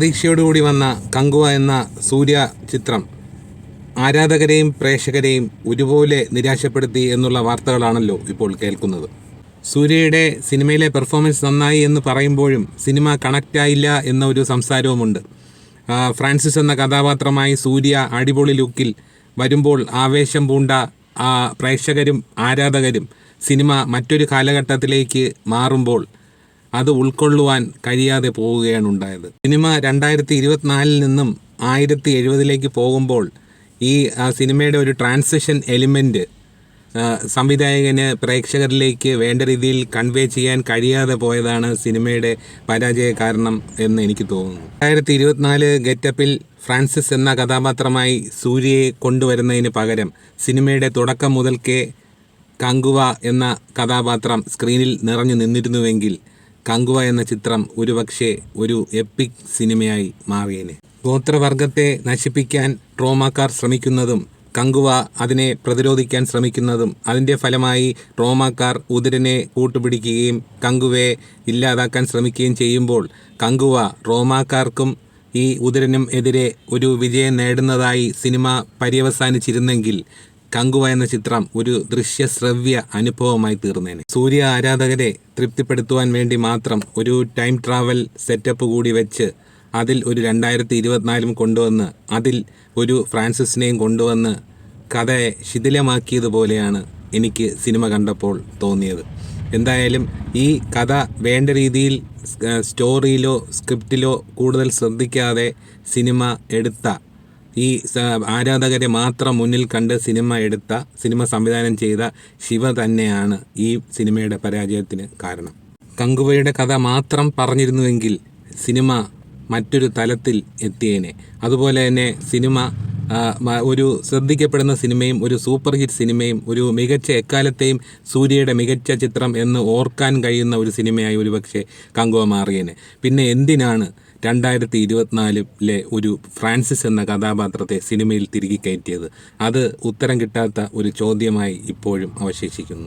പ്രതീക്ഷയോടുകൂടി വന്ന കങ്കുവ എന്ന സൂര്യ ചിത്രം ആരാധകരെയും പ്രേക്ഷകരെയും ഒരുപോലെ നിരാശപ്പെടുത്തി എന്നുള്ള വാർത്തകളാണല്ലോ ഇപ്പോൾ കേൾക്കുന്നത്. സൂര്യയുടെ സിനിമയിലെ പെർഫോമൻസ് നന്നായി എന്ന് പറയുമ്പോഴും സിനിമ കണക്റ്റ് ആയില്ല എന്ന ഒരു സംസാരവുമുണ്ട്. ഫ്രാൻസിസ് എന്ന കഥാപാത്രമായി സൂര്യ അടിപൊളി ലുക്കിൽ വരുമ്പോൾ ആവേശം പൂണ്ട പ്രേക്ഷകരും ആരാധകരും സിനിമ മറ്റൊരു കാലഘട്ടത്തിലേക്ക് മാറുമ്പോൾ അത് ഉൾക്കൊള്ളുവാൻ കഴിയാതെ പോവുകയാണ് ഉണ്ടായത്. സിനിമ രണ്ടായിരത്തി ഇരുപത്തിനാലിൽ നിന്നും ആയിരത്തി എഴുപതിലേക്ക് പോകുമ്പോൾ ഈ സിനിമയുടെ ഒരു ട്രാൻസിഷൻ എലിമെന്റ് സംവിധായകന് പ്രേക്ഷകരിലേക്ക് വേണ്ട രീതിയിൽ കൺവേ ചെയ്യാൻ കഴിയാതെ പോയതാണ് സിനിമയുടെ പരാജയ കാരണം എന്ന് എനിക്ക് തോന്നുന്നു. രണ്ടായിരത്തി ഇരുപത്തിനാല് ഗെറ്റപ്പിൽ ഫ്രാൻസിസ് എന്ന കഥാപാത്രമായി സൂര്യയെ കൊണ്ടുവരുന്നതിന് പകരം സിനിമയുടെ തുടക്കം മുതൽക്കേ കങ്കുവ എന്ന കഥാപാത്രം സ്ക്രീനിൽ നിറഞ്ഞു നിന്നിരുന്നുവെങ്കിൽ കങ്കുവ എന്ന ചിത്രം ഒരുപക്ഷെ ഒരു എപ്പിക് സിനിമയായി മാറിയേനെ. ഗോത്രവർഗത്തെ നശിപ്പിക്കാൻ ട്രോമാക്കാർ ശ്രമിക്കുന്നതും കങ്കുവ അതിനെ പ്രതിരോധിക്കാൻ ശ്രമിക്കുന്നതും അതിന്റെ ഫലമായി റോമാക്കാർ ഉതിരനെ കൂട്ടുപിടിക്കുകയും കങ്കുവയെ ഇല്ലാതാക്കാൻ ശ്രമിക്കുകയും ചെയ്യുമ്പോൾ കങ്കുവ റോമാക്കാർക്കും ഈ ഉതിരനും എതിരെ ഒരു വിജയം നേടുന്നതായി സിനിമ പര്യവസാനിച്ചിരുന്നെങ്കിൽ കങ്കുവ എന്ന ചിത്രം ഒരു ദൃശ്യശ്രവ്യ അനുഭവമായി തീർന്നേനെ. സൂര്യ ആരാധകരെ തൃപ്തിപ്പെടുത്തുവാൻ വേണ്ടി മാത്രം ഒരു ടൈം ട്രാവൽ സെറ്റപ്പ് കൂടി വെച്ച് അതിൽ ഒരു രണ്ടായിരത്തി ഇരുപത്തിനാലും കൊണ്ടുവന്ന് അതിൽ ഒരു ഫ്രാൻസിസിനെയും കൊണ്ടുവന്ന് കഥയെ ശിഥിലമാക്കിയതുപോലെയാണ് എനിക്ക് സിനിമ കണ്ടപ്പോൾ തോന്നിയത്. എന്തായാലും ഈ കഥ വേണ്ട രീതിയിൽ സ്റ്റോറിയിലോ സ്ക്രിപ്റ്റിലോ കൂടുതൽ ശ്രദ്ധിക്കാതെ സിനിമ എടുത്ത ഈ ആരാധകരെ മാത്രം മുന്നിൽ കണ്ട് സിനിമ എടുത്ത സിനിമ സംവിധാനം ചെയ്ത ശിവ തന്നെയാണ് ഈ സിനിമയുടെ പരാജയത്തിന് കാരണം. കങ്കുവയുടെ കഥ മാത്രം പറഞ്ഞിരുന്നുവെങ്കിൽ സിനിമ മറ്റൊരു തലത്തിൽ എത്തിയേനെ. അതുപോലെ തന്നെ സിനിമ ഒരു ശ്രദ്ധിക്കപ്പെടുന്ന സിനിമയും ഒരു സൂപ്പർ ഹിറ്റ് സിനിമയും ഒരു മികച്ച എക്കാലത്തെയും സൂര്യയുടെ മികച്ച ചിത്രം എന്ന് ഓർക്കാൻ കഴിയുന്ന ഒരു സിനിമയായി ഒരുപക്ഷെ കങ്കുവ മാറിയേനെ. പിന്നെ എന്തിനാണ് രണ്ടായിരത്തി ഇരുപത്തിനാലിലെ ഒരു ഫ്രാൻസിസ് എന്ന കഥാപാത്രത്തെ സിനിമയിൽ തിരികെ കയറ്റിയത്. അത് ഉത്തരം കിട്ടാത്ത ഒരു ചോദ്യമായി ഇപ്പോഴും അവശേഷിക്കുന്നു.